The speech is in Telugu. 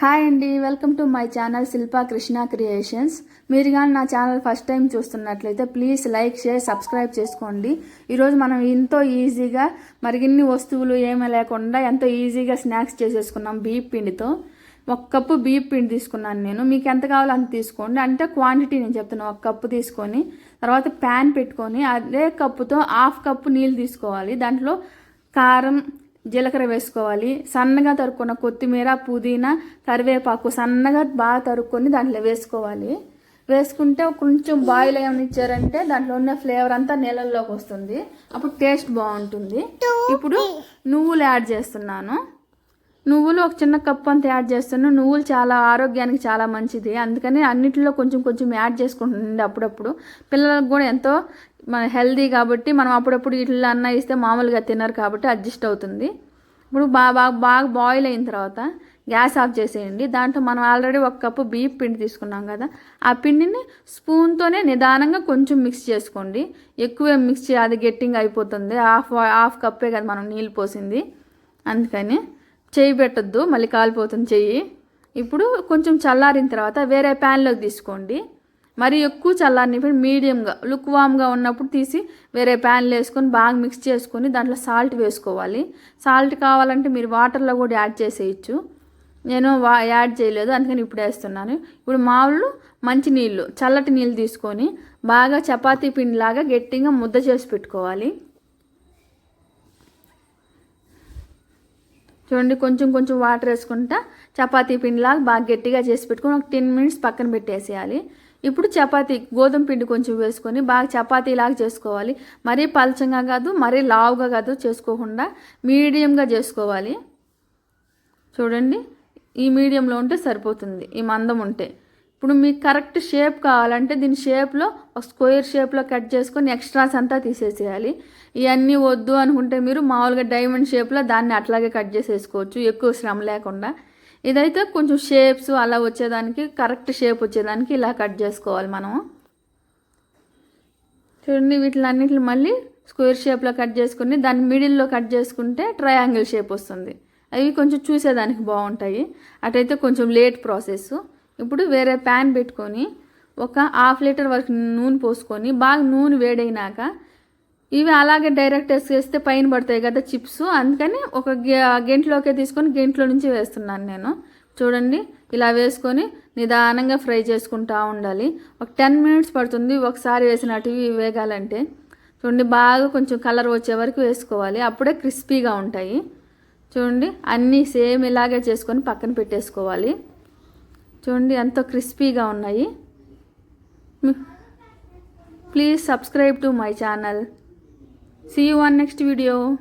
హాయ్ అండి welcome to my channel Shilpa Krishna creations. మీరు కానీ నా ఛానల్ ఫస్ట్ టైం చూస్తున్నట్లయితే ప్లీజ్ లైక్ షేర్ సబ్స్క్రైబ్ చేసుకోండి. ఈరోజు మనం ఎంతో ఈజీగా మరిగిన్ని వస్తువులు ఏమీ లేకుండా ఎంతో ఈజీగా స్నాక్స్ చేసేసుకున్నాం బియ్యం పిండితో. ఒక కప్పు బియ్యం పిండి తీసుకున్నాను నేను. మీకు ఎంత కావాలో అంత తీసుకోండి. అంటే క్వాంటిటీ నేను చెప్తున్నాను ఒక కప్పు తీసుకొని తర్వాత ప్యాన్ పెట్టుకొని అదే కప్పుతో హాఫ్ కప్పు నీళ్ళు తీసుకోవాలి. దాంట్లో కారం జీలకర్ర వేసుకోవాలి. సన్నగా తరుక్కున్న కొత్తిమీర పుదీనా కరివేపాకు సన్నగా బాగా తరుక్కొని దాంట్లో వేసుకోవాలి. వేసుకుంటే కొంచెం బాయిల్ ఏమైనా ఇచ్చారంటే దాంట్లో ఉన్న ఫ్లేవర్ అంతా నీళ్ళల్లోకి వస్తుంది. అప్పుడు టేస్ట్ బాగుంటుంది. ఇప్పుడు నువ్వులు యాడ్ చేస్తున్నాను. నువ్వులు ఒక చిన్న కప్పు అంత యాడ్ చేస్తున్నాను. నువ్వులు చాలా ఆరోగ్యానికి చాలా మంచిది. అందుకని అన్నిటిలో కొంచెం కొంచెం యాడ్ చేసుకుంటుంది అప్పుడప్పుడు. పిల్లలకు కూడా ఎంతో మన హెల్దీ కాబట్టి మనం అప్పుడప్పుడు ఇట్లా అన్న ఇస్తే మామూలుగా తినరు కాబట్టి అడ్జస్ట్ అవుతుంది. ఇప్పుడు బాగా బాగా బాగా బాయిల్ అయిన తర్వాత గ్యాస్ ఆఫ్ చేసేయండి. దాంట్లో మనం ఆల్రెడీ ఒక కప్పు బియ్యం పిండి తీసుకున్నాం కదా ఆ పిండిని స్పూన్తోనే నిదానంగా కొంచెం మిక్స్ చేసుకోండి. ఎక్కువ మిక్స్ అది గట్టింగ్ అయిపోతుంది. హాఫ్ హాఫ్ కప్పే కదా మనం నీళ్ళు పోసింది. అందుకని చెయ్యి పెట్టద్దు మళ్ళీ కాలిపోతుంది చెయ్యి. ఇప్పుడు కొంచెం చల్లారిన తర్వాత వేరే ప్యాన్లోకి తీసుకోండి. మరి ఎక్కువ చల్లారినప్పుడు మీడియంగా లుక్ వామ్గా ఉన్నప్పుడు తీసి వేరే ప్యాన్లో వేసుకొని బాగా మిక్స్ చేసుకొని దాంట్లో సాల్ట్ వేసుకోవాలి. సాల్ట్ కావాలంటే మీరు వాటర్లో కూడా యాడ్ చేసేయచ్చు. నేను వా యాడ్ చేయలేదు అందుకని ఇప్పుడు వేస్తున్నాను. ఇప్పుడు మామూలు మంచి నీళ్ళు చల్లటి నీళ్ళు తీసుకొని బాగా చపాతీ పిండిలాగా గట్టిగా ముద్ద చేసి పెట్టుకోవాలి. చూడండి కొంచెం కొంచెం వాటర్ వేసుకుంటా చపాతీ పిండిలాగా బాగా గట్టిగా చేసి పెట్టుకొని ఒక టెన్ మినిట్స్ పక్కన పెట్టేసేయాలి. ఇప్పుడు చపాతీ గోధుమ పిండి కొంచెం వేసుకొని బాగా చపాతీలాగా చేసుకోవాలి. మరీ పలచంగా కాదు మరీ లావుగా కాదు చేసుకోకుండా మీడియంగా చేసుకోవాలి. చూడండి ఈ మీడియంలో ఉంటే సరిపోతుంది ఈ మందం ఉంటే. ఇప్పుడు మీకు కరెక్ట్ షేప్ కావాలంటే దీని షేప్లో ఒక స్క్వేర్ షేప్లో కట్ చేసుకొని ఎక్స్ట్రాస్ అంతా తీసేసేయాలి. ఇవన్నీ వద్దు అనుకుంటే మీరు మామూలుగా డైమండ్ షేప్లో దాన్ని అట్లాగే కట్ చేసేసుకోవచ్చు ఎక్కువ శ్రమ లేకుండా. ఇదైతే కొంచెం షేప్స్ అలా వచ్చేదానికి కరెక్ట్ షేప్ వచ్చేదానికి ఇలా కట్ చేసుకోవాలి మనం చూడండి వీటిలన్నిటిని మళ్ళీ స్క్వేర్ షేప్లో కట్ చేసుకుని దాన్ని మిడిల్లో కట్ చేసుకుంటే ట్రయాంగిల్ షేప్ వస్తుంది. అవి కొంచెం చూసేదానికి బాగుంటాయి. అటైతే కొంచెం లేట్ ప్రాసెస్ ఇప్పుడు వేరే ప్యాన్ పెట్టుకొని ఒక హాఫ్ లీటర్ వరకు నూనె పోసుకొని బాగా నూనె వేడైనాక ఇవి అలాగే డైరెక్ట్ వేస్తే పైన పడతాయి కదా చిప్స్. అందుకని ఒక గెంట్లోకే తీసుకొని గెంట్లో నుంచి వేస్తున్నాను నేను. చూడండి ఇలా వేసుకొని నిదానంగా ఫ్రై చేసుకుంటూ ఉండాలి. ఒక టెన్ మినిట్స్ పడుతుంది ఒకసారి వేసినటివి వేగాలంటే. చూడండి బాగా కొంచెం కలర్ వచ్చే వరకు వేసుకోవాలి. అప్పుడే క్రిస్పీగా ఉంటాయి. చూడండి అన్నీ సేమ్ ఇలాగే చేసుకొని పక్కన పెట్టేసుకోవాలి. చూడండి ఎంతో క్రిస్పీగా ఉన్నాయి. Please subscribe to my channel. See you on next video.